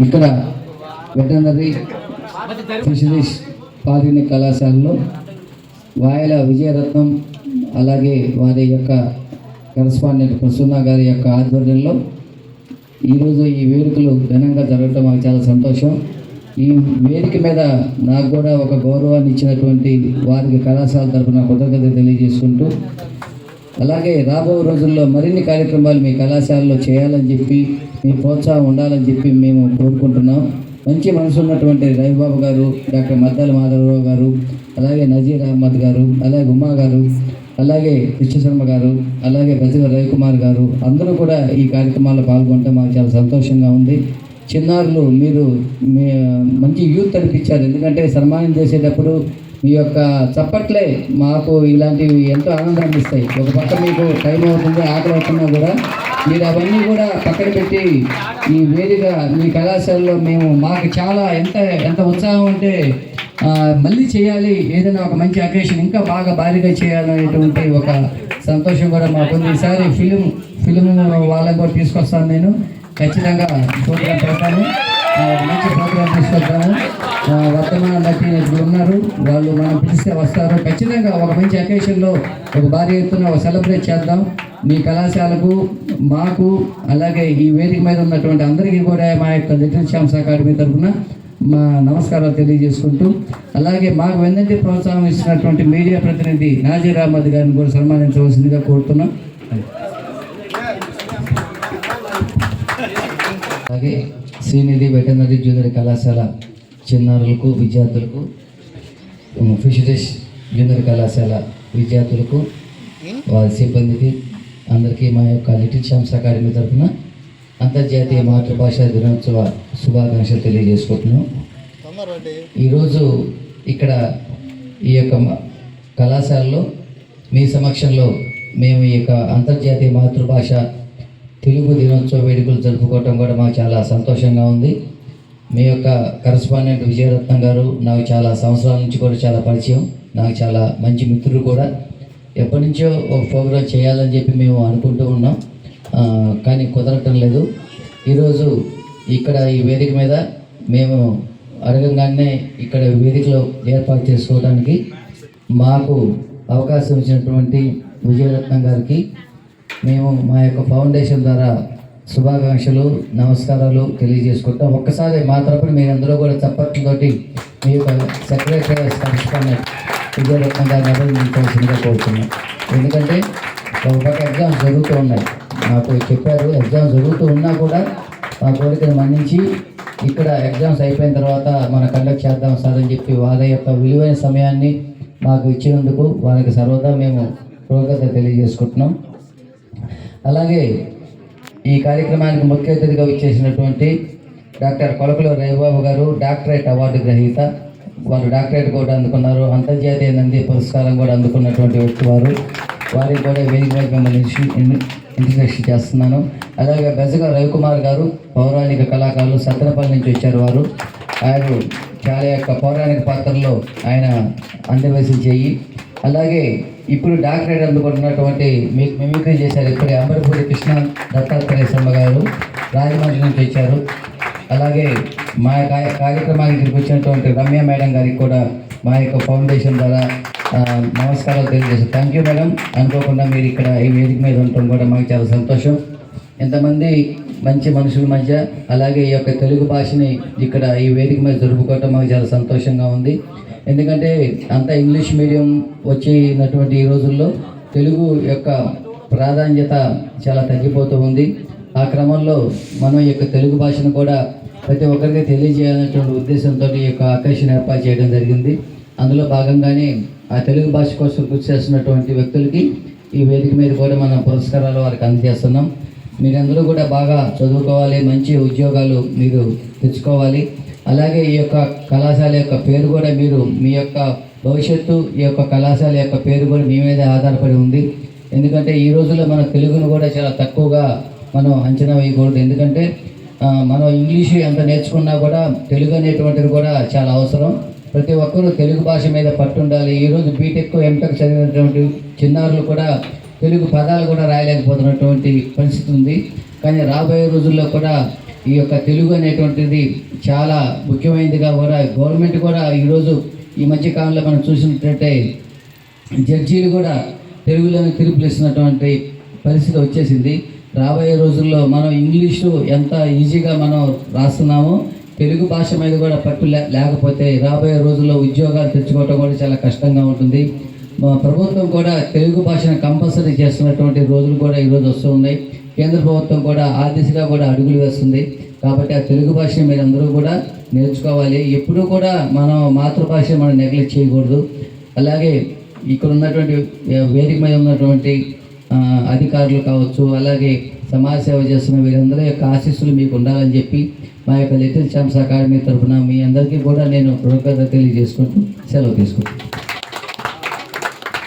ఇక్కడ veterinary fisheries polytechnic కళాశాలలో వాయల విజయరత్నం అలాగే వారి యొక్క కరస్పాండెంట్ ప్రసన్న గారి యొక్క ఆధ్వర్యంలో ఈరోజు ఈ వేడుకలు ఘనంగా జరగడం మాకు చాలా సంతోషం. ఈ వేదిక మీద నాకు కూడా ఒక గౌరవాన్ని ఇచ్చినటువంటి వారికి కళాశాల తరఫున కృతజ్ఞత తెలియజేసుకుంటూ అలాగే రాబో రోజుల్లో మరిన్ని కార్యక్రమాలు మీ కళాశాలలో చేయాలని చెప్పి మీ ప్రోత్సాహం ఉండాలని చెప్పి మేము కోరుకుంటున్నాం. మంచి మనసు ఉన్నటువంటి రవిబాబు గారు డాక్టర్ మద్దాల మాధవరావు గారు అలాగే నజీర్ అహ్మద్ గారు అలాగే ఉమా గారు అలాగే కృష్ణశర్మ గారు అలాగే బెజగ రవికుమార్ గారు అందరూ కూడా ఈ కార్యక్రమాల్లో పాల్గొంటే మాకు చాలా సంతోషంగా ఉంది. చిన్నారులు మీరు మీ మంచి యూత్ అనిపించారు. ఎందుకంటే సన్మానం చేసేటప్పుడు మీ యొక్క చప్పట్లే మాకు ఇలాంటివి ఎంతో ఆనందాన్ని ఇస్తాయి ఒక పక్క మీకు టైం అవుతుంది ఆకలి అవుతున్నా కూడా మీరు అవన్నీ కూడా పక్కన పెట్టి ఈ వేదిక మీ కళాశాలలో మేము మాకు చాలా ఎంత ఎంత ఉత్సాహం అంటే మళ్ళీ చేయాలి ఏదైనా ఒక మంచి అకేషన్ ఇంకా బాగా భారీగా చేయాలనేటువంటి ఒక సంతోషం కూడా మాకు ఈసారి ఫిలిం ఫిలిం వాళ్ళని కూడా తీసుకొస్తాను నేను. ఖచ్చితంగా ప్రోగ్రాం పెడతాను. మంచి ప్రోగ్రాం తీసుకొద్దాము వర్తమాన నటి ఇప్పుడు ఉన్నారు వాళ్ళు మనం పిలిస్తే వస్తారు ఖచ్చితంగా ఒక మంచి అకేషన్లో ఒక భారీ ఎత్తున ఒక సెలబ్రేట్ చేద్దాం మీ కళాశాలకు మాకు అలాగే ఈ వేదిక మీద ఉన్నటువంటి అందరికీ కూడా మా యొక్క లిటిల్ ఛాంప్స్ అకాడమీ తరఫున మా నమస్కారాలు తెలియజేసుకుంటూ అలాగే మాకు వెన్నంటి ప్రోత్సాహం ఇచ్చినటువంటి మీడియా ప్రతినిధి నాజీర్ అహ్మద్ గారిని కూడా సన్మానించవలసిందిగా కోరుతున్నాం అలాగే శ్రీనిధి వెటనరీ జూనియర్ కళాశాల చిన్నారులకు విద్యార్థులకు ఫిషరీస్ జూనియర్ కళాశాల విద్యార్థులకు వారి సిబ్బందికి అందరికీ మా యొక్క లిటిల్ శ్యామ్స్ అకాడమీ తరఫున అంతర్జాతీయ మాతృభాష దినోత్సవ శుభాకాంక్షలు తెలియజేసుకుంటున్నాం. ఈరోజు ఇక్కడ ఈ యొక్క కళాశాలలో మీ సమక్షంలో మేము ఈ యొక్క అంతర్జాతీయ మాతృభాష తెలుగు దినోత్సవ వేడుకలు జరుపుకోవటం కూడా మాకు చాలా సంతోషంగా ఉంది. మీ యొక్క కరస్పాండెంట్ విజయరత్నం గారు నాకు చాలా సంవత్సరాల నుంచి కూడా చాలా పరిచయం. నాకు చాలా మంచి మిత్రులు కూడా. ఎప్పటి నుంచో ఒక ప్రోగ్రాం చేయాలని చెప్పి మేము అనుకుంటూ ఉన్నాం. కానీ కుదరటం లేదు. ఈరోజు ఇక్కడ ఈ వేదిక మీద మేము అడగంగానే ఇక్కడ వేదికలో ఏర్పాటు చేసుకోవడానికి మాకు అవకాశం ఇచ్చినటువంటి విజయరత్నం గారికి మేము మా యొక్క ఫౌండేషన్ ద్వారా శుభాకాంక్షలు నమస్కారాలు తెలియజేసుకుంటాం. ఒక్కసారి మా తరపున మీరందరూ కూడా చప్పట్లతోటి మీ యొక్క సెక్రటరీ సంస్కరణ ఇదే రకంగా నిర్వహించాల్సిందిగా కోరుతున్నాం. ఎందుకంటే ఒక పక్క ఎగ్జామ్స్ జరుగుతూ ఉన్నాయి. మాకు చెప్పారు ఎగ్జామ్స్ జరుగుతూ ఉన్నా కూడా మా కోరికను మన్నించి ఇక్కడ ఎగ్జామ్స్ అయిపోయిన తర్వాత మన కండక్ట్ చేద్దాం సార్ అని చెప్పి వారి యొక్క విలువైన సమయాన్ని మాకు ఇచ్చినందుకు వారికి సర్వదా మేము కృతజ్ఞత తెలియజేసుకుంటున్నాం. అలాగే ఈ కార్యక్రమానికి ముఖ్య అతిథిగా విచ్చేసినటువంటి డాక్టర్ కొలకుల రవిబాబు గారు డాక్టరేట్ అవార్డు గ్రహీత. వారు డాక్టరేట్ కూడా అందుకున్నారు. అంతర్జాతీయ నంది పురస్కారం కూడా అందుకున్నటువంటి వ్యక్తి వారు. వారికి కూడా వేదిక మీద మిమ్మల్ని ఇంట్రడక్షన్ చేస్తున్నాను. అలాగే బెజగ రవికుమార్ గారు పౌరాణిక కళాకారులు సత్తెనపల్లి నుంచి వచ్చారు వారు. ఆయన చాలా యొక్క పౌరాణిక పాత్రలో ఆయన అందవేసి చేయి అలాగే ఇప్పుడు డాక్టరేట్ అందుకుంటున్నటువంటి మీకు మిమిక్రీ చేశారు. ఇప్పుడు అంబరపూడి కృష్ణ దత్తాత్రేయ శర్మ గారు రాజమండ్రి నుంచి వచ్చారు. అలాగే మా కార్య- కార్యక్రమానికి ఇక్కడికి వచ్చినటువంటి రమ్య మేడం గారికి కూడా మా యొక్క ఫౌండేషన్ ద్వారా నమస్కారాలు తెలియజేస్తాను థ్యాంక్ యూ మేడం. అనుకోకుండా మీరు ఇక్కడ ఈ వేదిక మీద ఉండటం కూడా మాకు చాలా సంతోషం. ఎంతమంది మంచి మనుషుల మధ్య అలాగే ఈ యొక్క తెలుగు భాషని ఇక్కడ ఈ వేదిక మీద జరుపుకోవటం మాకు చాలా సంతోషంగా ఉంది. ఎందుకంటే అంత ఇంగ్లీష్ మీడియం వచ్చినటువంటి ఈ రోజుల్లో తెలుగు యొక్క ప్రాధాన్యత చాలా తగ్గిపోతూ ఉంది. ఆ క్రమంలో మనం ఈ యొక్క తెలుగు భాషను కూడా ప్రతి ఒక్కరికి తెలియజేయాలనేటువంటి ఉద్దేశంతో ఈ యొక్క అకేషన్ ఏర్పాటు చేయడం జరిగింది. అందులో భాగంగానే ఆ తెలుగు భాష కోసం కృషి చేస్తున్నటువంటి వ్యక్తులకి ఈ వేదిక మీద కూడా మనం పురస్కారాలు వారికి అందజేస్తున్నాం. మీరందరూ కూడా బాగా చదువుకోవాలి మంచి ఉద్యోగాలు మీరు తెచ్చుకోవాలి. అలాగే ఈ యొక్క కళాశాల యొక్క పేరు కూడా మీరు మీ యొక్క భవిష్యత్తు ఈ యొక్క కళాశాల యొక్క పేరు కూడా మీ మీదే ఆధారపడి ఉంది. ఎందుకంటే ఈ రోజుల్లో మన తెలుగును కూడా చాలా తక్కువగా మనం అంచనా వేయకూడదు. ఎందుకంటే మనం ఇంగ్లీషు ఎంత నేర్చుకున్నా కూడా తెలుగు అనేటువంటిది కూడా చాలా అవసరం. ప్రతి ఒక్కరూ తెలుగు భాష మీద పట్టు ఉండాలి ఈరోజు బీటెక్ ఎంటెక్ చదివినటువంటి చిన్నారులు కూడా తెలుగు పదాలు కూడా రాయలేకపోతున్నటువంటి పరిస్థితి ఉంది. కానీ రాబోయే రోజుల్లో కూడా ఈ యొక్క తెలుగు అనేటువంటిది చాలా ముఖ్యమైనదిగా కూడా గవర్నమెంట్ కూడా ఈరోజు ఈ మధ్య కాలంలో మనం చూసినట్లయితే జడ్జీలు కూడా తెలుగులోనే తీర్పులు పరిస్థితి వచ్చేసింది. రాబోయే రోజుల్లో మనం ఇంగ్లీషు ఎంత ఈజీగా మనం రాస్తున్నామో తెలుగు భాష మీద కూడా పట్టు లే- లేకపోతే రాబోయే రోజుల్లో ఉద్యోగాలు తెచ్చుకోవడం కూడా చాలా కష్టంగా ఉంటుంది. మా ప్రభుత్వం కూడా తెలుగు భాషను కంపల్సరీ చేస్తున్నటువంటి రోజులు కూడా ఈరోజు వస్తూ ఉన్నాయి. కేంద్ర ప్రభుత్వం కూడా ఆ దిశగా కూడా అడుగులు వేస్తుంది. కాబట్టి ఆ తెలుగు భాషని మీరు అందరూ కూడా నేర్చుకోవాలి. ఎప్పుడూ కూడా మనం మాతృభాష మనం నెగ్లెక్ట్ చేయకూడదు. అలాగే ఇక్కడ ఉన్నటువంటి వే- వేదిక మీద ఉన్నటువంటి అధికారులు కావచ్చు అలాగే సమాజ సేవ చేస్తున్న వీరందరి యొక్క ఆశీస్సులు మీకు ఉండాలని చెప్పి మా యొక్క లిటిల్ ఛాంప్స్ అకాడమీ తరఫున మీ అందరికీ కూడా నేను కృతజ్ఞత తెలియజేసుకుంటూ సెలవు తీసుకుంటాను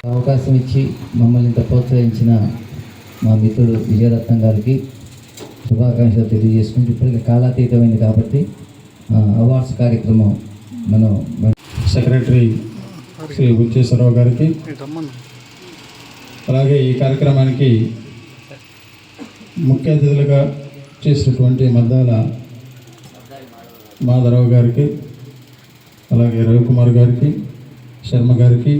అవకాశం ఇచ్చి మమ్మల్ని ఇంత ప్రోత్సహించిన మా మిత్రుడు విజయరత్నం గారికి శుభాకాంక్షలు తెలియజేసుకుంటూ ఇప్పటికే కాలాతీతమైంది కాబట్టి అవార్డ్స్ కార్యక్రమం మనం సెక్రటరీ శ్రీ బుచ్చేశ్వరరావు గారికి అలాగే ఈ కార్యక్రమానికి ముఖ్య అతిథులుగా చేసినటువంటి మద్దాల మాధవరావు గారికి అలాగే రవికుమార్ గారికి శర్మ గారికి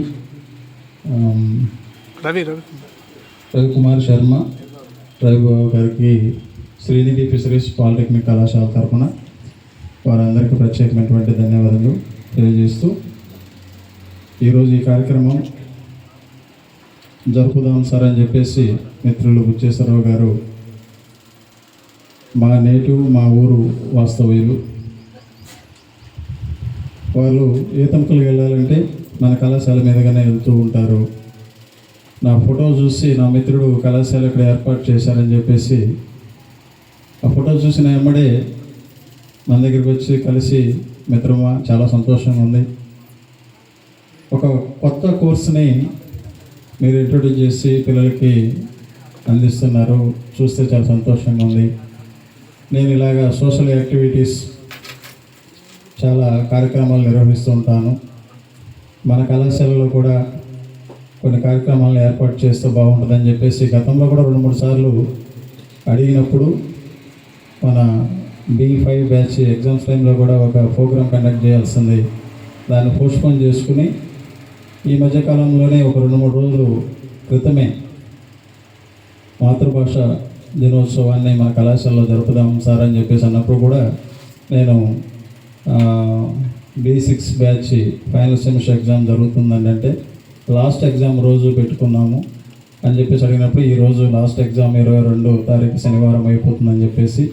రవి రవి రవికుమార్ శర్మ రవిబాబు గారికి శ్రీనిధి ఫిషరీస్ పాలిటెక్నిక్ కళాశాల తరఫున వారందరికీ ప్రత్యేకమైనటువంటి ధన్యవాదాలు తెలియజేస్తూ ఈరోజు ఈ కార్యక్రమం జరుపుదాం సార్ అని చెప్పేసి మిత్రులు బుచ్చేశ్వరరావు గారు మా నేటివ్ మా ఊరు వాస్తవ్యులు. వాళ్ళు ఈతంకులు వెళ్ళాలంటే మన కళాశాల మీదుగానే వెళ్తూ ఉంటారు. నా ఫోటో చూసి నా మిత్రుడు కళాశాల ఇక్కడ ఏర్పాటు చేశారని చెప్పేసి ఆ ఫోటో చూసిన ఎమ్మడే మన దగ్గరికి వచ్చి కలిసి మిత్రమా చాలా సంతోషంగా ఉంది. ఒక కొత్త కోర్సుని మీరు ఇంట్రొడ్యూస్ చేసి పిల్లలకి అందిస్తున్నారు. చూస్తే చాలా సంతోషంగా ఉంది. నేను ఇలాగా సోషల్ యాక్టివిటీస్ చాలా కార్యక్రమాలు నిర్వహిస్తూ ఉంటాను. మన కళాశాలలో కూడా కొన్ని కార్యక్రమాలను ఏర్పాటు చేస్తే బాగుంటుందని చెప్పేసి గతంలో కూడా రెండు మూడు సార్లు అడిగినప్పుడు మన బీ ఫైవ్ బ్యాచ్ ఎగ్జామ్స్ టైంలో కూడా ఒక ప్రోగ్రామ్ కండక్ట్ చేయాల్సింది. దాన్ని పోస్ట్పోన్ చేసుకుని ఈ మధ్యకాలంలోనే ఒక రెండు మూడు రోజులు క్రితమే మాతృభాష దినోత్సవాన్ని మన కళాశాలలో జరుపుదాం సార్ అని చెప్పేసి అన్నప్పుడు కూడా నేను B six batch final semester exam జరుగుతుందండి అంటే లాస్ట్ ఎగ్జామ్ రోజు పెట్టుకున్నాము అని చెప్పేసి అడిగినప్పుడు ఈరోజు లాస్ట్ ఎగ్జామ్ ఇరవై రెండు తారీఖు శనివారం అయిపోతుందని చెప్పేసి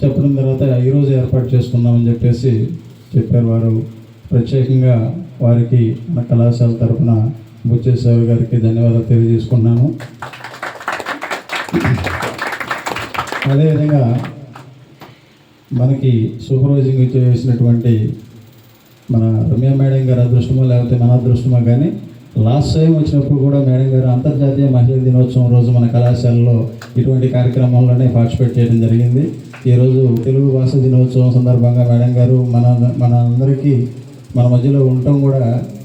చెప్పిన తర్వాత ఈరోజు ఏర్పాటు చేసుకుందామని చెప్పేసి చెప్పారు వారు. ప్రత్యేకంగా వారికి మన కళాశాల తరఫున బుచ్చేశ్వర గారికి ధన్యవాదాలు తెలియజేసుకున్నాను అదేవిధంగా మనకి సూపర్వైజింగ్ చేసినటువంటి మన రమ్య మేడం గారి అదృష్టమో లేకపోతే మన అదృష్టమో కానీ లాస్ట్ టైం వచ్చినప్పుడు కూడా మేడం గారు అంతర్జాతీయ మహిళా దినోత్సవం రోజు మన కళాశాలలో ఇటువంటి కార్యక్రమాల్లోనే పార్టిసిపేట్ చేయడం జరిగింది. ఈరోజు తెలుగు భాష దినోత్సవం సందర్భంగా మేడం గారు మన మన అందరికీ మన మధ్యలో ఉండటం కూడా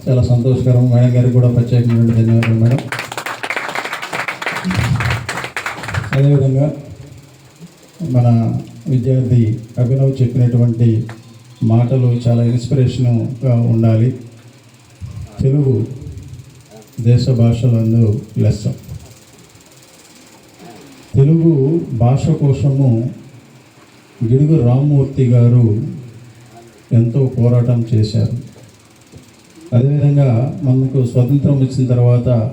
చాలా సంతోషకరం. మేడం గారికి కూడా ప్రత్యేకమైన ధన్యవాదాలు మేడం. అదేవిధంగా మన విద్యార్థి అభినవ్ చెప్పినటువంటి మాటలు చాలా ఇన్స్పిరేషన్గా ఉండాలి. తెలుగు దేశ భాషలందు లెస్స తెలుగు భాష కోసము గిడుగు రామ్మూర్తి గారు ఎంతో పోరాటం చేశారు. అదేవిధంగా మనకు స్వతంత్రం ఇచ్చిన తర్వాత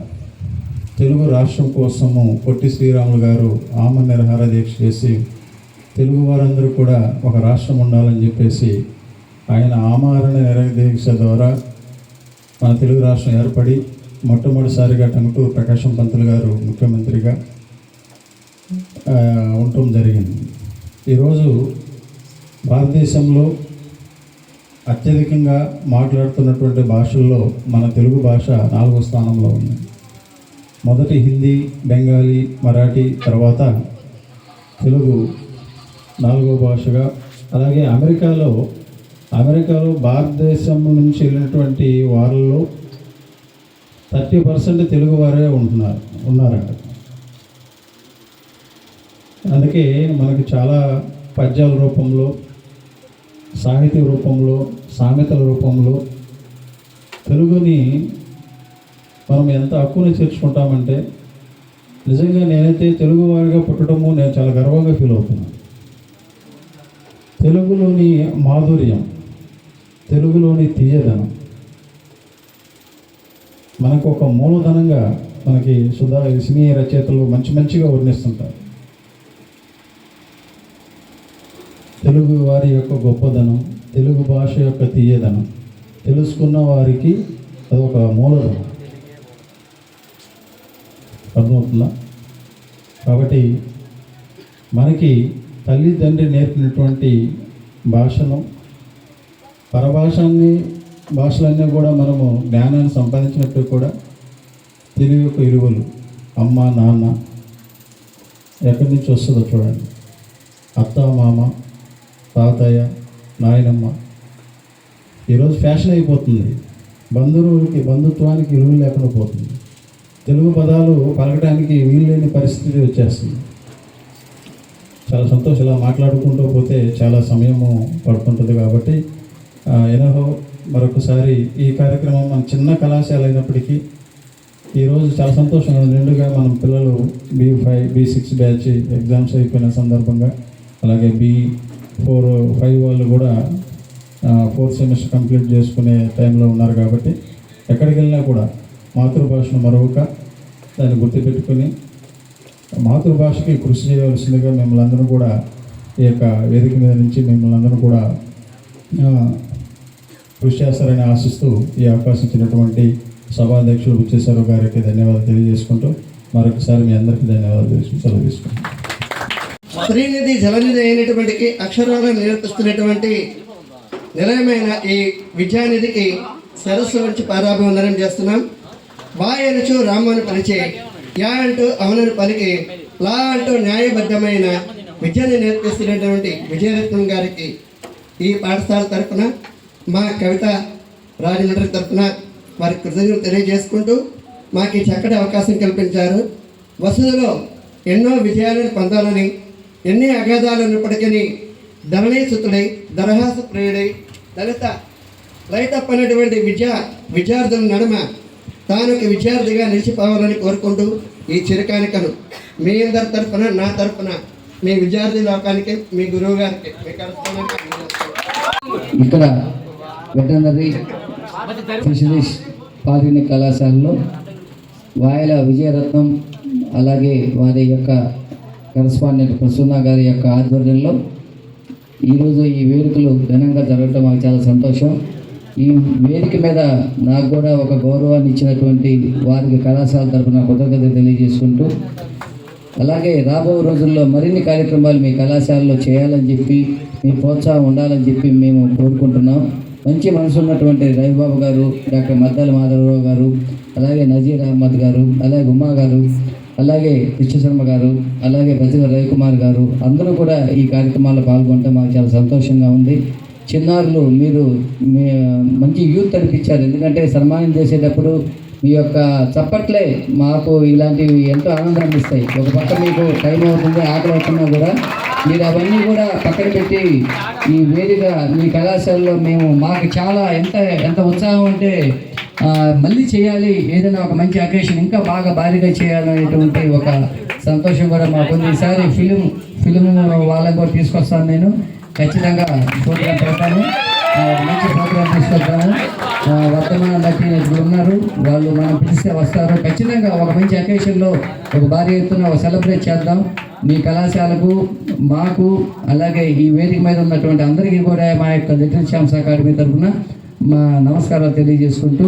తెలుగు రాష్ట్రం కోసము పొట్టి శ్రీరాములు గారు ఆమ నిరహార దీక్ష చేసి తెలుగు వారందరూ కూడా ఒక రాష్ట్రం ఉండాలని చెప్పేసి ఆయన ఆమరణ నిరదీక్ష దీక్ష ద్వారా మన తెలుగు రాష్ట్రం ఏర్పడి మొట్టమొదటిసారిగా టంగుటూరు ప్రకాశం పంతులు గారు ముఖ్యమంత్రిగా ఉండటం జరిగింది. ఈరోజు భారతదేశంలో అత్యధికంగా మాట్లాడుతున్నటువంటి భాషల్లో మన తెలుగు భాష నాలుగో స్థానంలో ఉంది. మొదటి హిందీ బెంగాలీ మరాఠీ తర్వాత తెలుగు నాలుగో భాషగా. అలాగే అమెరికాలో అమెరికాలో భారతదేశం నుంచి వెళ్ళినటువంటి వారిలో థర్టీ పర్సెంట్ తెలుగు వారే ఉంటున్నారు ఉన్నారంట. అందుకే మనకు చాలా పద్యాల రూపంలో సాహిత్య రూపంలో సామెతల రూపంలో తెలుగుని మనం ఎంత హక్కుని చేర్చుకుంటామంటే నిజంగా నేనైతే తెలుగువారిగా పుట్టడము నేను చాలా గర్వంగా ఫీల్ అవుతున్నాను. తెలుగులోని మాధుర్యం తెలుగులోని తీయదనం మనకు ఒక మూలధనంగా మనకి సుధా సినీ రచయితలు మంచి మంచిగా వర్ణిస్తుంటారు. తెలుగు వారి యొక్క గొప్పదనం తెలుగు భాష యొక్క తీయదనం తెలుసుకున్న వారికి అదొక మూలధనం. అర్థమవుతుందా? కాబట్టి మనకి తల్లిదండ్రి నేర్పినటువంటి భాషను పరభాషాన్ని భాషలన్నీ కూడా మనము జ్ఞానాన్ని సంపాదించినప్పుడు కూడా తెలుగు యొక్క ఇరువులు అమ్మ నాన్న ఎక్కడి నుంచి వస్తుందో చూడండి. అత్త మామ తాతయ్య నాయనమ్మ. ఈరోజు ఫ్యాషన్ అయిపోతుంది. బంధువులకి బంధుత్వానికి ఇరువులు లేకుండా పోతుంది. తెలుగు పదాలు పలకడానికి వీలు లేని పరిస్థితి వచ్చేస్తుంది. చాలా సంతోషం ఇలా మాట్లాడుకుంటూ పోతే చాలా సమయము పడుతుంటుంది కాబట్టి ఎనహో మరొకసారి ఈ కార్యక్రమం మన చిన్న కళాశాల అయినప్పటికీ ఈరోజు చాలా సంతోషంగా నిండుగా మనం పిల్లలు B five B six batch exams అయిపోయిన సందర్భంగా అలాగే బీ ఫోర్ ఫైవ్ వాళ్ళు కూడా ఫోర్త్ సెమిస్టర్ కంప్లీట్ చేసుకునే టైంలో ఉన్నారు కాబట్టి ఎక్కడికి వెళ్ళినా కూడా మాతృభాషను మరొక దాన్ని గుర్తుపెట్టుకుని మాతృభాషకి కృషి చేయవలసిందిగా మిమ్మల్ని అందరూ కూడా ఈ యొక్క వేదిక మీద నుంచి మిమ్మల్ని అందరూ కూడా కృషి చేస్తారని ఆశిస్తూ ఈ అవకాశం ఇచ్చినటువంటి సభాధ్యక్షుడు విచ్చేశ్వరరావు గారికి ధన్యవాదాలు తెలియజేసుకుంటూ మరొకసారి మీ అందరికీ ధన్యవాదాలు తెలుసుకుంటూ సెలవు తీసుకుంటాం శ్రీనిధి జలనిధి అయినటువంటి అక్షరాలను నేర్పిస్తున్నటువంటి నిలయమైన ఈ విద్యానిధికి సరస్సు నుంచి పాదాభివందనం చేస్తున్నాం. వాయ్ అనుచు రామను యా అంటూ అవునను పలికి లా అంటూ న్యాయబద్ధమైన విద్యను నేర్పిస్తున్నటువంటి విజయరత్నం గారికి ఈ పాఠశాల తరఫున మా కవిత రాజమండ్రి తరఫున వారి కృతజ్ఞతలు తెలియజేసుకుంటూ మాకు ఈ చక్కటి అవకాశం కల్పించారు. వసతిలో ఎన్నో విజయాలను పొందాలని ఎన్ని అగాధాలు ఉన్నప్పటికీ ధరణీసుతుడై దరహాస ప్రియుడై దళిత లైటప్ అనేటువంటి విద్యా విద్యార్థుల నడుమ తాను ఒక విద్యార్థిగా నిలిచిపోవాలని కోరుకుంటూ ఈ చిరకానికను మీ అందరి తరఫున నా తరఫున మీ విద్యార్థి లోకానికి మీ గురువు గారికి ఇక్కడ వెటనరీ ఫిషరీస్ పాలిటెక్నిక్ కళాశాలలో వాయల విజయరత్నం అలాగే వారి యొక్క కరస్పాండెంట్ ప్రసన్న గారి యొక్క ఆధ్వర్యంలో ఈరోజు ఈ వేడుకలు ఘనంగా జరగడం మాకు చాలా సంతోషం. ఈ వేదిక మీద నాకు కూడా ఒక గౌరవాన్ని ఇచ్చినటువంటి వారికి కళాశాల తరఫున కృతజ్ఞత తెలియజేసుకుంటూ అలాగే రాబో రోజుల్లో మరిన్ని కార్యక్రమాలు మీ కళాశాలలో చేయాలని చెప్పి మీ ప్రోత్సాహం ఉండాలని చెప్పి మేము కోరుకుంటున్నాం. మంచి మనసు ఉన్నటువంటి రవిబాబు గారు డాక్టర్ మద్దాల మాధవరావు గారు అలాగే నజీర్ అహ్మద్ గారు అలాగే ఉమా గారు అలాగే కృష్ణశర్మ గారు అలాగే ప్రతిభ రవికుమార్ గారు అందరూ కూడా ఈ కార్యక్రమాల్లో పాల్గొంటే మాకు చాలా సంతోషంగా ఉంది. చిన్నారులు మీరు మీ మంచి యూత్ అనిపించారు. ఎందుకంటే సన్మానం చేసేటప్పుడు మీ యొక్క చప్పట్లే మాకు ఇలాంటివి ఎంతో ఆనందాన్ని ఇస్తాయి. ఒక పక్క మీకు టైం అవుతుంది ఆకలి అవుతున్నా కూడా మీరు అవన్నీ కూడా పక్కన పెట్టి ఈ వేదిక మీ కళాశాలలో మేము మాకు చాలా ఎంత ఎంత ఉత్సాహం అంటే మళ్ళీ చేయాలి. ఏదైనా ఒక మంచి అకేషన్ ఇంకా బాగా భారీగా చేయాలనేటువంటి ఒక సంతోషం కూడా మాకు ఈసారి ఫిలిం ఫిలిం వాళ్ళని కూడా తీసుకొస్తాను నేను. ఖచ్చితంగా ప్రోగ్రాం పెడతాము మంచి ప్రోగ్రాం తీసుకొస్తాను వర్తమాన నటి ఇప్పుడు ఉన్నారు. వాళ్ళు మనం పిలిస్తే వస్తారు. ఖచ్చితంగా ఒక మంచి అకేషన్లో ఒక భారీ ఎత్తున ఒక సెలబ్రేట్ చేద్దాం. మీ కళాశాలకు మాకు అలాగే ఈ వేదిక మీద ఉన్నటువంటి అందరికీ కూడా మా యొక్క లిటిల్ ఛాంప్స్ అకాడమీ తరఫున మా నమస్కారాలు తెలియజేసుకుంటూ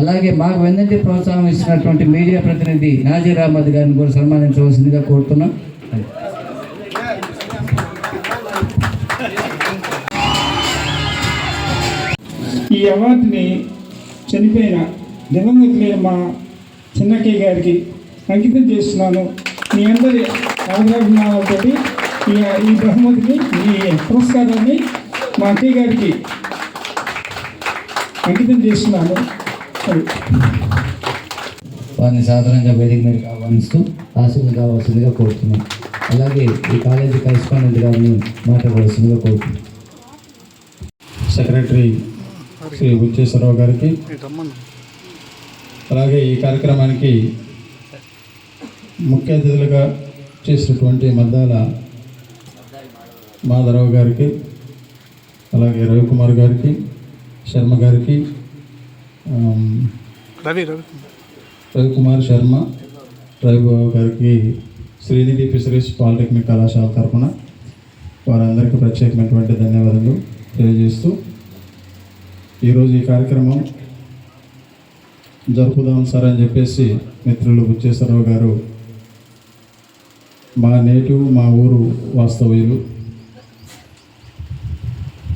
అలాగే మాకు వెందంటే ప్రోత్సాహం ఇచ్చినటువంటి మీడియా ప్రతినిధి నాజీర్ అహ్మద్ గారిని కూడా సన్మానించవలసిందిగా కోరుతున్నాం. ఈ అవార్డుని చనిపోయిన దివంగతులైన మా చిన్నక్కయ్య గారికి అంకితం చేస్తున్నాను. మీ అందరి ఆదరాభిమానాలతో ఈ ఈ బహుమతిని ఈ పురస్కారాన్ని మా అక్కయ్య గారికి అంకితం చేస్తున్నాను. వారిని సాధారణంగా వేదిక మీదకి ఆహ్వానిస్తూ ఆశీర్వాదం కావాల్సిందిగా కోరుతున్నాం. అలాగే ఈ కాలేజీ కరెస్పాండెంట్ గారిని మాట్లాడవలసిందిగా కోరుతున్నాను సెక్రటరీ శ్రీ బుచ్చేశ్వరరావు గారికి. అలాగే ఈ కార్యక్రమానికి ముఖ్య అతిథులుగా చేసినటువంటి మద్దాల మాధవరావు గారికి అలాగే రవికుమార్ గారికి శర్మ గారికి ఆమ్, రవికుమార్. శర్మ రవిబాబు గారికి శ్రీనిధి ఫిషరీస్ పాలిటెక్నిక్ కళాశాల తరఫున వారందరికీ ప్రత్యేకమైనటువంటి ధన్యవాదాలు తెలియజేస్తూ ఈరోజు ఈ కార్యక్రమం జరుపుదాం సార్ అని చెప్పేసి మిత్రులు బుచ్చేశ్వరరావు గారు మా నేటివ్ మా ఊరు వాస్తవ్యులు.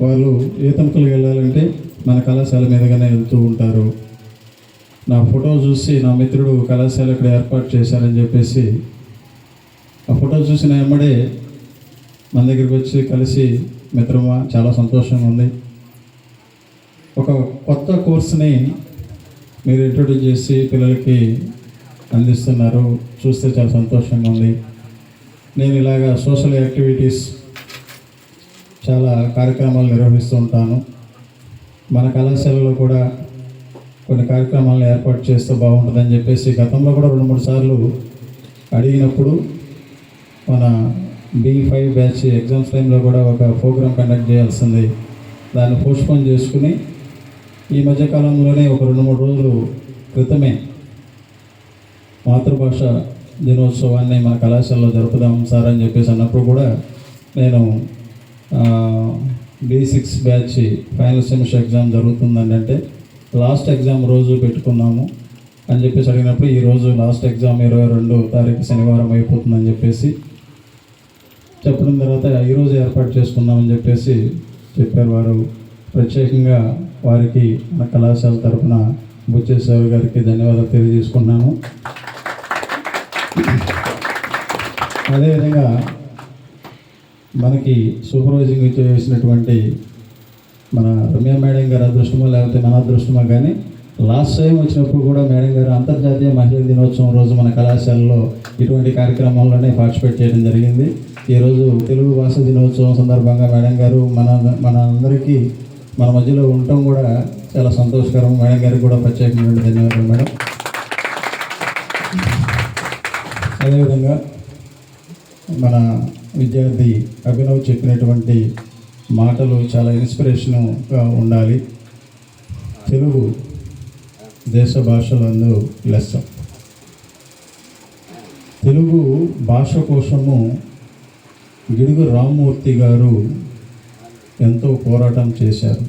వాళ్ళు ఏ వెళ్ళాలంటే మన కళాశాల మీదుగానే వెళ్తూ ఉంటారు. నా ఫోటో చూసి నా మిత్రుడు కళాశాల ఇక్కడ ఏర్పాటు చేశారని చెప్పేసి ఆ ఫోటో చూసిన ఎమ్మడే మన దగ్గరికి వచ్చి కలిసి మిత్రమా చాలా సంతోషంగా ఉంది. ఒక కొత్త కోర్సుని మీరు ఇంట్రొడ్యూస్ చేసి పిల్లలకి అందిస్తున్నారు. చూస్తే చాలా సంతోషంగా ఉంది. నేను ఇలాగా సోషల్ యాక్టివిటీస్ చాలా కార్యక్రమాలు నిర్వహిస్తూ ఉంటాను. మన కళాశాలలో కూడా కొన్ని కార్యక్రమాలను ఏర్పాటు చేస్తే బాగుంటుందని చెప్పేసి గతంలో కూడా రెండు మూడు సార్లు అడిగినప్పుడు మన బీ ఫైవ్ బ్యాచ్ ఎగ్జామ్స్ టైంలో కూడా ఒక ప్రోగ్రామ్ కండక్ట్ చేయాల్సింది. దాన్ని పోస్ట్పోన్ చేసుకుని ఈ మధ్యకాలంలోనే ఒక రెండు మూడు రోజులు క్రితమే మాతృభాష దినోత్సవాన్ని మన కళాశాలలో జరుపుదాం సార్ అని చెప్పేసి అన్నప్పుడు కూడా నేను B six batch final semester exam జరుగుతుందండి అంటే లాస్ట్ ఎగ్జామ్ రోజు పెట్టుకున్నాము అని చెప్పేసి అడిగినప్పుడు ఈరోజు లాస్ట్ ఎగ్జామ్ ఇరవై రెండు తారీఖు శనివారం అయిపోతుందని చెప్పేసి చెప్పిన తర్వాత ఈరోజు ఏర్పాటు చేసుకుందామని చెప్పేసి చెప్పారు వారు. ప్రత్యేకంగా వారికి మన కళాశాల తరఫున బుచ్చేశ్వర గారికి ధన్యవాదాలు తెలియజేసుకున్నాము అదేవిధంగా మనకి సూపర్వైజింగ్ చేసినటువంటి మన రమ్య మేడం గారి అదృష్టమో లేకపోతే మన అదృష్టమో కానీ లాస్ట్ టైం వచ్చినప్పుడు కూడా మేడం గారు అంతర్జాతీయ మహిళా దినోత్సవం రోజు మన కళాశాలలో ఇటువంటి కార్యక్రమాల్లోనే పార్టిసిపేట్ చేయడం జరిగింది. ఈరోజు తెలుగు భాష దినోత్సవం సందర్భంగా మేడం గారు మన మనందరికీ మన మధ్యలో ఉండటం కూడా చాలా సంతోషకరం. మేడం గారికి కూడా ప్రత్యేకమైన ధన్యవాదాలు మేడం. అదేవిధంగా మన విద్యార్థి అభినవ్ చెప్పినటువంటి మాటలు చాలా ఇన్స్పిరేషన్గా ఉండాలి. తెలుగు దేశ భాషలందు లెస్స. తెలుగు భాష కోసము గిడుగు రామ్మూర్తి గారు ఎంతో పోరాటం చేశారు.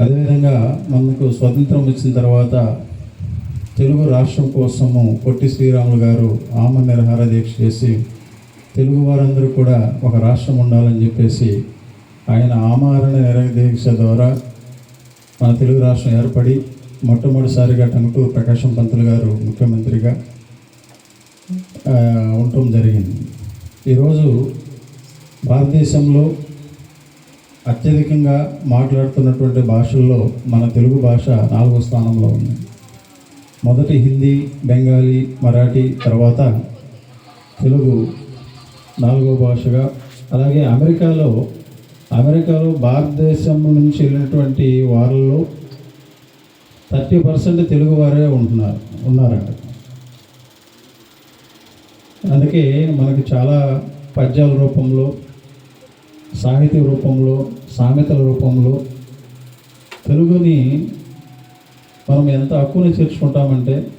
అదేవిధంగా మనకు స్వతంత్రం వచ్చిన తర్వాత తెలుగు రాష్ట్రం కోసము పొట్టి శ్రీరాములు గారు ఆమ నిరహార దీక్ష చేసి తెలుగు వారందరూ కూడా ఒక రాష్ట్రం ఉండాలని చెప్పేసి ఆయన ఆమరణ నిరహ దీక్ష ద్వారా మన తెలుగు రాష్ట్రం ఏర్పడి మొట్టమొదటిసారిగా టంగుటూరు ప్రకాశం పంతులు గారు ముఖ్యమంత్రిగా ఉండటం జరిగింది. ఈరోజు భారతదేశంలో అత్యధికంగా మాట్లాడుతున్నటువంటి భాషల్లో మన తెలుగు భాష నాలుగో స్థానంలో ఉంది. మొదటి హిందీ బెంగాలీ మరాఠీ తర్వాత తెలుగు నాలుగో భాషగా అలాగే అమెరికాలో అమెరికాలో భారతదేశం నుంచి వెళ్ళినటువంటి వారిలో థర్టీ పర్సెంట్ తెలుగు వారే ఉంటున్నారు ఉన్నారంట. అందుకే మనకి చాలా పద్యాల రూపంలో సాహిత్య రూపంలో సామెతల రూపంలో తెలుగుని మనం ఎంత హక్కుని చేర్చుకుంటామంటే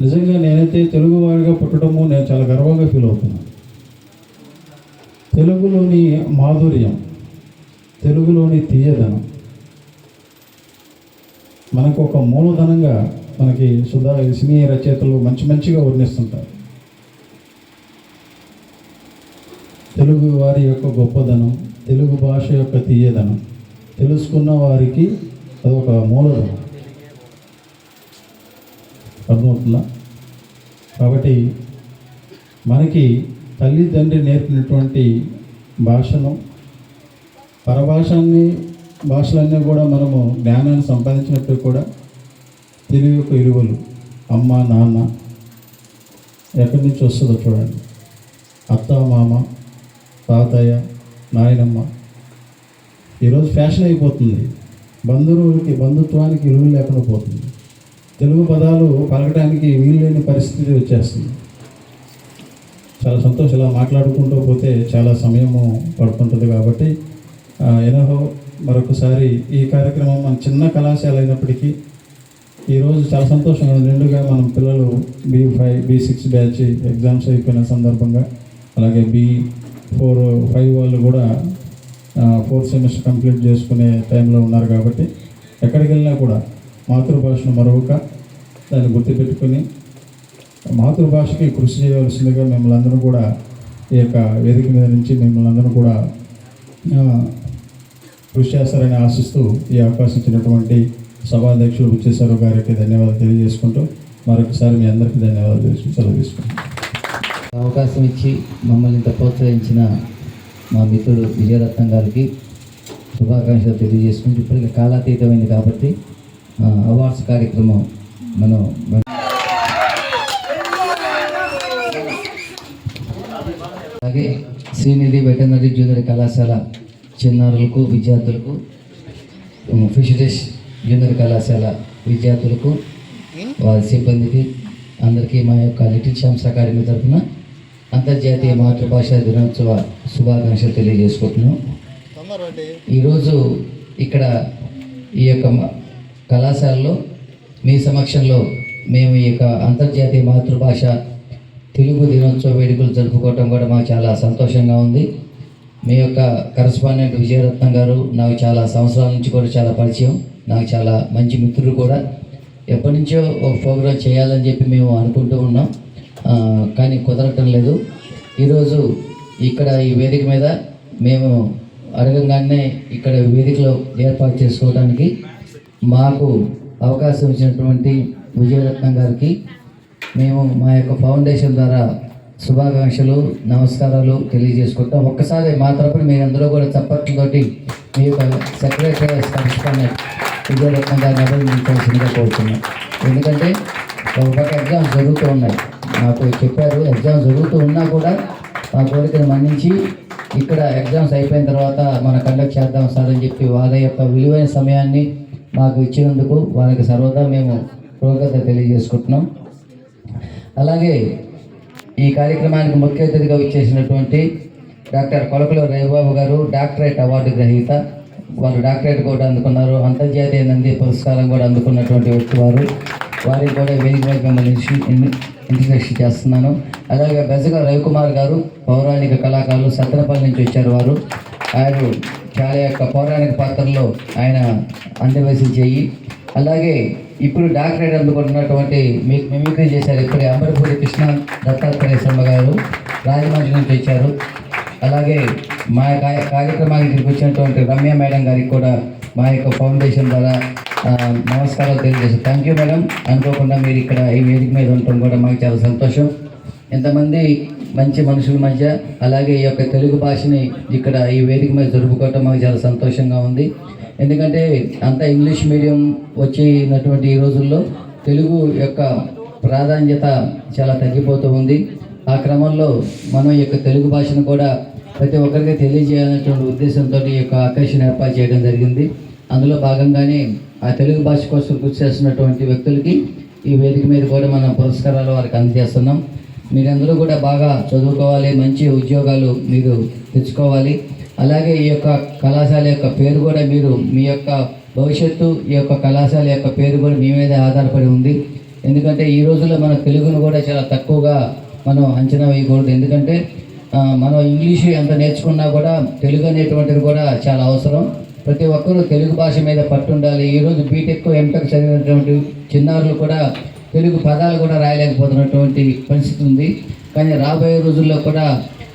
నిజంగా నేనైతే తెలుగు వారిగా పుట్టడము నేను చాలా గర్వంగా ఫీల్ అవుతున్నాను. తెలుగులోని మాధుర్యం తెలుగులోని తీయదనం మనకు ఒక మూలధనంగా మనకి సుధా సినీ రచయితలు మంచి మంచిగా వర్ణిస్తుంటారు. వారి యొక్క గొప్పదనం తెలుగు భాష యొక్క తీయదనం తెలుసుకున్న వారికి అదొక మూలధనం. అర్థమవుతుందా? కాబట్టి మనకి తల్లిదండ్రి నేర్పినటువంటి భాషను పరభాషాన్ని భాషలన్నీ కూడా మనము జ్ఞానాన్ని సంపాదించినట్టు కూడా తెలుగు యొక్క విలువలు అమ్మ నాన్న ఎక్కడి నుంచి వస్తుందో చూడండి. అత్త మామ తాతయ్య నాయనమ్మ. ఈరోజు ఫ్యాషన్ అయిపోతుంది. బంధువులకి బంధుత్వానికి విలువ లేకుండా పోతుంది. తెలుగు పదాలు పలకడానికి వీలు లేని పరిస్థితి వచ్చేస్తుంది. చాలా సంతోషం ఇలా మాట్లాడుకుంటూ పోతే చాలా సమయము పడుతుంటుంది కాబట్టి ఎనహో మరొకసారి ఈ కార్యక్రమం మన చిన్న కళాశాల అయినప్పటికీ ఈరోజు చాలా సంతోషంగా నిండుగా మనం పిల్లలు B five B six batch exams అయిపోయిన సందర్భంగా అలాగే బీ ఫోర్ ఫైవ్ వాళ్ళు కూడా ఫోర్త్ సెమిస్టర్ కంప్లీట్ చేసుకునే టైంలో ఉన్నారు కాబట్టి ఎక్కడికి వెళ్ళినా కూడా మాతృభాషను మరొక దాన్ని గుర్తుపెట్టుకొని మాతృభాషకి కృషి చేయవలసిందిగా మిమ్మల్ని అందరూ కూడా ఈ యొక్క వేదిక మీద నుంచి మిమ్మల్ని అందరూ కూడా కృషి చేస్తారని ఆశిస్తూ ఈ అవకాశం ఇచ్చినటువంటి సభాధ్యక్షులు బుచ్చేశ్వరరావు గారికి ధన్యవాదాలు తెలియజేసుకుంటూ మరొకసారి మీ అందరికీ ధన్యవాదాలు తెలుసు సెలవు తీసుకుంటాం అవకాశం ఇచ్చి మమ్మల్ని ఇంత ప్రోత్సహించిన మా మిత్రుడు విజయరత్నం గారికి శుభాకాంక్షలు తెలియజేసుకుంటూ ఇప్పటికి కాలాతీతమైంది కాబట్టి అవార్డ్స్ కార్యక్రమం మనం అలాగే శ్రీనిధి వెటనరీ జూనియర్ కళాశాల చిన్నారులకు విద్యార్థులకు ఫిషరీస్ జూనియర్ కళాశాల విద్యార్థులకు వారి సిబ్బందికి అందరికీ మా యొక్క లిటిల్ శ్యామ్స్ అకాడమీ తరఫున అంతర్జాతీయ మాతృభాష దినోత్సవ శుభాకాంక్షలు తెలియజేసుకుంటున్నాం. ఈరోజు ఇక్కడ ఈ యొక్క కళాశాలలో మీ సమక్షంలో మేము ఈ యొక్క అంతర్జాతీయ మాతృభాష తెలుగు దినోత్సవ వేడుకలు జరుపుకోవటం కూడా మాకు చాలా సంతోషంగా ఉంది. మీ యొక్క కరస్పాండెంట్ విజయరత్నం గారు నాకు చాలా సంవత్సరాల నుంచి కూడా చాలా పరిచయం. నాకు చాలా మంచి మిత్రుడు కూడా. ఎప్పటి నుంచో ఒక ప్రోగ్రాం చేయాలని చెప్పి మేము అనుకుంటూ ఉన్నాం. కానీ కుదరటం లేదు. ఈరోజు ఇక్కడ ఈ వేదిక మీద మేము అడగంగానే ఇక్కడ వేదికలో ఏర్పాటు చేసుకోవడానికి మాకు అవకాశం ఇచ్చినటువంటి విజయరత్నం గారికి మేము మా యొక్క ఫౌండేషన్ ద్వారా శుభాకాంక్షలు నమస్కారాలు తెలియజేసుకుంటాం. ఒక్కసారి మా తరపున అందరూ కూడా చప్పట్లతోటి మీ యొక్క సెక్రటరీ కరస్పాండెంట్ విజయరత్నం గారిని అభినందించాల్సిందిగా కోరుతున్నాం. ఎందుకంటే ఒక ఎగ్జామ్స్ జరుగుతూ ఉన్నాయి. నాకు చెప్పారు ఎగ్జామ్స్ జరుగుతూ ఉన్నా కూడా మా కోరికను మన్నించి ఇక్కడ ఎగ్జామ్స్ అయిపోయిన తర్వాత మన కండక్ట్ చేద్దాం సార్ అని చెప్పి వాళ్ళ యొక్క విలువైన సమయాన్ని మాకు ఇచ్చినందుకు వారికి సర్వదా మేము కృతజ్ఞత తెలియజేసుకుంటున్నాం. అలాగే ఈ కార్యక్రమానికి ముఖ్య అతిథిగా ఇచ్చేసినటువంటి డాక్టర్ కొలకలో రవిబాబు గారు డాక్టరేట్ అవార్డు గ్రహీత. వారు డాక్టరేట్ కూడా అందుకున్నారు. అంతర్జాతీయ నంది పురస్కారం కూడా అందుకున్నటువంటి వ్యక్తి వారు. వారికి కూడా వేదిక మిమ్మల్ని ఇంట్రడక్షన్ చేస్తున్నాను. అలాగే బెజగా రవికుమార్ గారు పౌరాణిక కళాకారులు సత్తనపల్లి నుంచి వచ్చారు వారు. ఆయన చాలా యొక్క పౌరాణిక పాత్రలో ఆయన అందవేసి చేయి అలాగే ఇప్పుడు డాక్టరేట్ అందుకుంటున్నటువంటి మీకు మిమిక్రీ చేశారు ఇప్పుడే అంబరపూడి కృష్ణ దత్తాత్రేయ శర్మ గారు రాజమండ్రి నుంచి వచ్చారు. అలాగే మా కార్యక్రమానికి వచ్చినటువంటి రమ్య మేడం గారికి కూడా మా యొక్క ఫౌండేషన్ ద్వారా నమస్కారాలు తెలియజేస్తాను థ్యాంక్ యూ మేడం అనుకోకుండా మీరు ఇక్కడ ఈ వేదిక మీద ఉండటం కూడా మాకు చాలా సంతోషం. ఎంతమంది మంచి మనుషుల మధ్య అలాగే ఈ యొక్క తెలుగు భాషని ఇక్కడ ఈ వేదిక మీద జరుపుకోవటం మాకు చాలా సంతోషంగా ఉంది. ఎందుకంటే అంతా ఇంగ్లీష్ మీడియం వచ్చినటువంటి ఈ రోజుల్లో తెలుగు యొక్క ప్రాధాన్యత చాలా తగ్గిపోతూ ఉంది. ఆ క్రమంలో మనం ఈ యొక్క తెలుగు భాషను కూడా ప్రతి ఒక్కరికి తెలియజేయాలనేటువంటి ఉద్దేశంతో ఈ యొక్క ఆకర్షణ ఏర్పాటు చేయడం జరిగింది. అందులో భాగంగానే ఆ తెలుగు భాష కోసం కృషి చేస్తున్నటువంటి వ్యక్తులకి ఈ వేదిక మీద కూడా మనం పురస్కారాలు వారికి అందజేస్తున్నాం. మీరందరూ కూడా బాగా చదువుకోవాలి మంచి ఉద్యోగాలు మీరు తెచ్చుకోవాలి. అలాగే ఈ యొక్క కళాశాల యొక్క పేరు కూడా మీరు మీ యొక్క భవిష్యత్తు ఈ యొక్క కళాశాల యొక్క పేరు కూడా మీ మీదే ఆధారపడి ఉంది. ఎందుకంటే ఈ రోజుల్లో మన తెలుగును కూడా చాలా తక్కువగా మనం అంచనా వేయకూడదు. ఎందుకంటే మనం ఇంగ్లీషు ఎంత నేర్చుకున్నా కూడా తెలుగు అనేటువంటిది కూడా చాలా అవసరం. ప్రతి ఒక్కరూ తెలుగు భాష మీద పట్టుండాలి. ఈరోజు బీటెక్ ఎంటెక్ చదివినటువంటి చిన్నారులు కూడా తెలుగు పదాలు కూడా రాయలేకపోతున్నటువంటి పరిస్థితి ఉంది. కానీ రాబోయే రోజుల్లో కూడా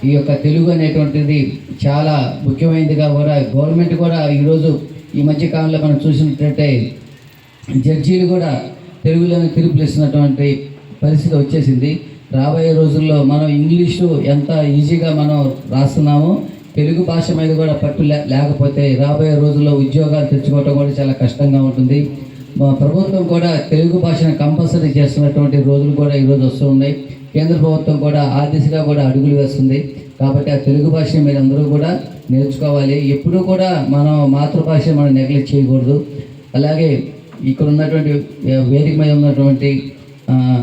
ఈ యొక్క తెలుగు అనేటువంటిది చాలా ముఖ్యమైనదిగా కూడా గవర్నమెంట్ కూడా ఈరోజు ఈ మధ్య కాలంలో మనం చూసినట్లయితే జడ్జీలు కూడా తెలుగులోనే తీర్పులు ఇస్తున్నటువంటి పరిస్థితి వచ్చేసింది. రాబోయే రోజుల్లో మనం ఇంగ్లీషు ఎంత ఈజీగా మనం రాస్తున్నామో తెలుగు భాష మీద కూడా పట్టు లేకపోతే రాబోయే రోజుల్లో ఉద్యోగాలు తెచ్చుకోవటం కూడా చాలా కష్టంగా ఉంటుంది. మా ప్రభుత్వం కూడా తెలుగు భాషను కంపల్సరీ చేస్తున్నటువంటి రోజులు కూడా ఈరోజు వస్తూ ఉన్నాయి. కేంద్ర ప్రభుత్వం కూడా ఆ దిశగా కూడా అడుగులు వేస్తుంది. కాబట్టి ఆ తెలుగు భాషను మీరు అందరూ కూడా నేర్చుకోవాలి. ఎప్పుడూ కూడా మనం మాతృభాష మనం నెగ్లెక్ట్ చేయకూడదు. అలాగే ఇక్కడ ఉన్నటువంటి వేదిక మీద ఉన్నటువంటి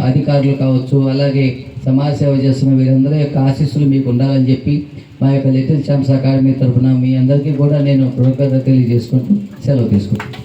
అధికారులు కావచ్చు అలాగే సమాజ సేవ చేస్తున్న వీరందరూ యొక్క ఆశీస్సులు మీకు ఉండాలని చెప్పి మా యొక్క లిటిల్ ఛాంప్స్ అకాడమీ తరఫున మీ అందరికీ కూడా నేను కృతజ్ఞత తెలియజేసుకుంటూ సెలవు తీసుకుంటాను